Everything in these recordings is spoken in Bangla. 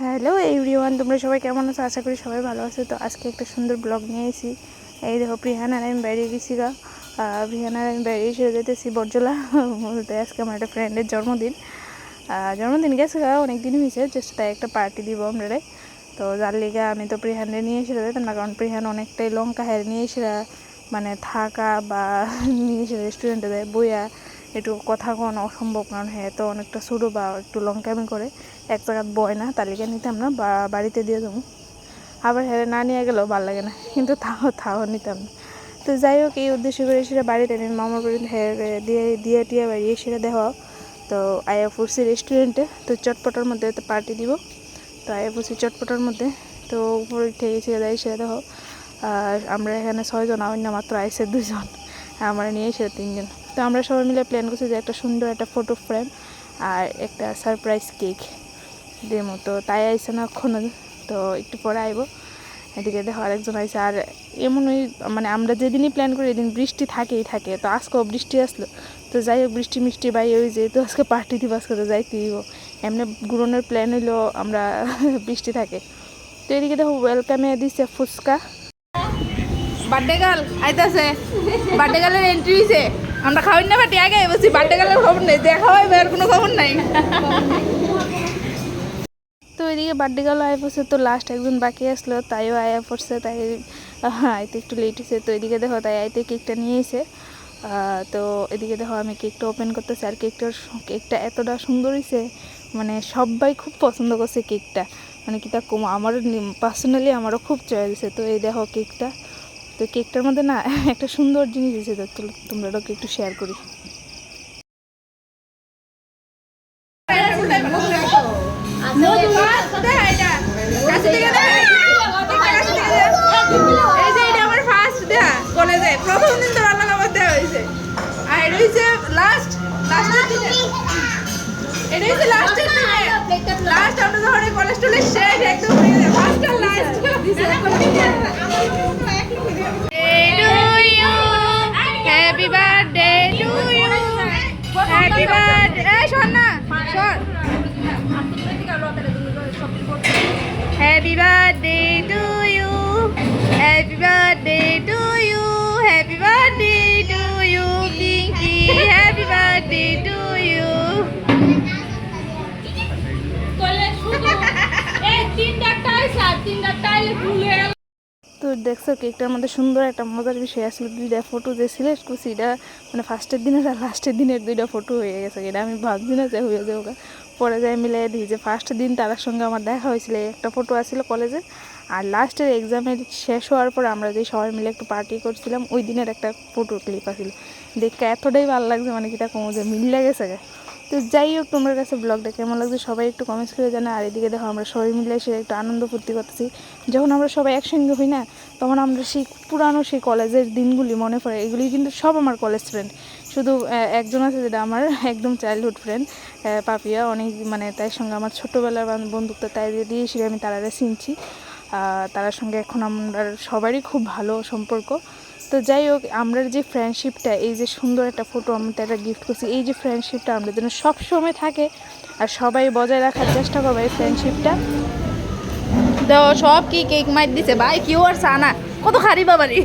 হ্যালো এভরিওয়ান তোমরা সবাই কেমন আছো? আশা করি সবাই ভালো আছো। তো আজকে একটা সুন্দর ব্লগ নিয়ে এসেছি। এই দেখো প্রিহান আর আমি বেরিয়ে গেছি গা। প্রিহান আর আমি বেরিয়ে এসে যেতেছি বরজলা বলতে আজকে আমার একটা ফ্রেন্ডের জন্মদিন। জন্মদিন গেছে গা অনেক দিন হয়েছে জাস্ট তাই একটা পার্টি দিব আমরা। তো যার লিগে আমি তো প্রিহানরে নিয়ে এসে যেতাম না, কারণ প্রিহান অনেকটাই লঙ্কা হের নিয়ে এসে মানে থাকা বা নিয়ে এসে রেস্টুরেন্টে দেয় বইয়া একটু কথা কোন অসম্ভব কারণ হ্যাঁ তো অনেকটা ছোটো বা একটু লং ক্যাবিং করে, এক জায়গায় বয় না, তালিকা নিতাম না, বা বাড়িতে দিয়ে দেবো আবার হ্যাঁ না নিয়ে গেলেও ভালো লাগে না, কিন্তু তাও তাও নিতাম। না তো যাই হোক, এই উদ্দেশ্য করে সেটা বাড়িতে নিন, মামার বাড়ি দিয়ে দিয়ে টিয়ে বাড়িয়ে সেটা দেওয়া তো আয়া ফুরসি রেস্টুরেন্টে তো চটপটার মধ্যে তো পার্টি দিব। তো আয়া ফুরসি চটপটার মধ্যে, তো উপরে উঠে গেছে দেয় সেটা দেখো আর আমরা এখানে ছয়জন অন্য মাত্র আইসে দুজন। আমরা নিয়ে এসে তিনজন। তো আমরা সবাই মিলে প্ল্যান করছি যে একটা সুন্দর একটা ফটো ফ্রেম আর একটা সারপ্রাইজ কেক দেবো। তো তাই আইসে না এখনও, তো একটু পরে আইবো। এদিকে দেখো আরেকজন আইসে। আর এমনই মানে আমরা যেদিনই প্ল্যান করি, এদিন বৃষ্টি থাকেই থাকে। তো আজকেও বৃষ্টি আসলো। তো যাই হোক, বৃষ্টি মিষ্টি বাই ওই যেহেতু আজকে পার্টি দিব, আজকে তো যাইতে দিব এমনি ঘুরনের প্ল্যান হইল আমরা বৃষ্টি থাকে। তো এদিকে দেখো ওয়েলকামে দিছে ফুচকা। বার্থডে গার্ল আইতাছে। বার্থডে গার্লের এন্ট্রি হইছে। আমরা খাওয়াই না, বাটি আগে বলছি, বার্থডে গেলে খবর নেই, দেখা হয় আর কোনো খবর নাই। তো এদিকে বার্থডে গার্ল আয়া পড়ছে তো লাস্ট একজন বাকি আসলো, তাইও আয়া পড়ছে, তাই আইতে একটু লেট হয়েছে। তো এদিকে দেখো, তাই আইতে কেকটা নিয়ে এসে তো এদিকে দেখো, আমি কেকটা ওপেন করতেছি, আর কেকটার কেকটা এতটা সুন্দর হয়েছে মানে সবাই খুব পছন্দ করছে কেকটা মানে কিটা কম, আমারও পার্সোনালি আমারও খুব চয়েস তো এই দেখো কেকটা তো কেকটার মধ্যে না একটা সুন্দর জিনিস তো তো- তোমরা ওকে একটু শেয়ার করি তো আর লাস্টের লাস্ট আমরা এই কলেজ শেষ একদম ফার্স্ট হ্যাপি বার্থডে এই শোন না, শোন। Happy birthday to you happy birthday to you happy birthday to you Pinky happy birthday to you তো দেখছ, কেকটার মধ্যে সুন্দর একটা মজার বিষয় আসলে। দুইটা ফটো যে সিলেক্ট করছি, এটা মানে ফার্স্টের দিনের আর লাস্টের দিনের দুইটা ফটো হয়ে গেছে। এটা আমি ভাবছি না যে হয়ে যাবে পরে যাই মিলে দিই যে ফার্স্ট দিন তার সঙ্গে আমার দেখা হয়েছিল, একটা ফটো আসছিল কলেজে আর লাস্টের এক্সামের শেষ হওয়ার পর আমরা যে সবাই মিলে একটু পার্টি করছিলাম, ওই দিনের একটা ফটো ক্লিপ আসছিল দেখতে এতটাই ভালো লাগছে মানে কিটা কমো যে মিল গেছে। তো যাই হোক তোমার কাছে ব্লগটা কেমন লাগছে সবাই একটু কমেন্টস করে জানা আর এদিকে দেখো আমরা সবাই মিলে এসে একটু আনন্দ ফুর্তি করতেছি। যখন আমরা সবাই একসঙ্গে হই না তখন আমরা সেই পুরানো সেই কলেজের দিনগুলি মনে পড়ে। এগুলি কিন্তু সব আমার কলেজ ফ্রেন্ড শুধু একজন আছে যেটা আমার একদম চাইল্ডহুড ফ্রেন্ড পাপিয়া। অনেক মানে তার সঙ্গে আমার ছোটোবেলার বান- বন্ধুত্ব তাই দিয়ে দিয়েছিল আমি তারারে চিনছি। আহ, তার সঙ্গে এখন আমরা সবারই খুব ভালো সম্পর্ক। তো যাই হোক আমরা যে ফ্রেন্ডশিপটা এই যে সুন্দর একটা ফটো আমরা একটা গিফট করছি এই যে ফ্রেন্ডশিপটা আমরা যেন সব সময় থাকে। আর সবাই বজায় রাখার চেষ্টা করব এই ফ্রেন্ডশিপটা তো সব কি কেক মাইট দিছে? ভাই কেউ আর সানা কত খারি বাবারি?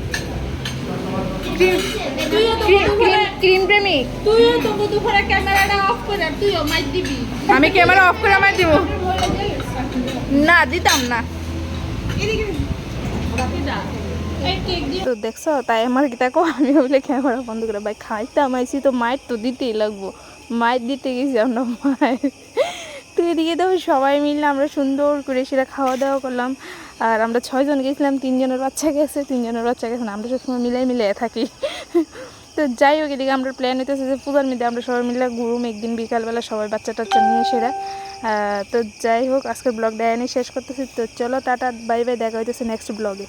ক্রিম প্রেমিক তুইও তো দুপুরে ক্যামেরাটা অফ করে তুইও মাইক দিবি। আমি ক্যামেরা অফ করে আমায় দিব। না দিতাম না। দিয়ে তো দেখছ, তাই আমার দেখো আমি বলে ক্যামেরা বন্ধ করে? ভাই খাইতাম আইসি তো মায়ের তো দিতেই লাগবো। মায়ের দিতে গেছি আমরা মায়ের তো এদিকে দেখো, সবাই মিলে আমরা সুন্দর করে সেটা খাওয়া দাওয়া করলাম। আর আমরা ছয়জন গেছিলাম, তিনজনের বাচ্চা গেছে, তিনজনের বাচ্চা গেছে। না আমরা সবসময় মিলাই মিলে থাকি। তো যাই হোক, এদিকে আমরা প্ল্যান হইতেছে যে পূজার মধ্যে আমরা সবাই মিলে ঘুরুম, একদিন বিকালবেলা সবাই বাচ্চা টাচ্চা নিয়ে সেরা। তো যাই হোক, আজকের ব্লগটা এনে শেষ করতেছি। তো চলো, টাটা বাই বাই দেখা হইতেছে নেক্সট ব্লগে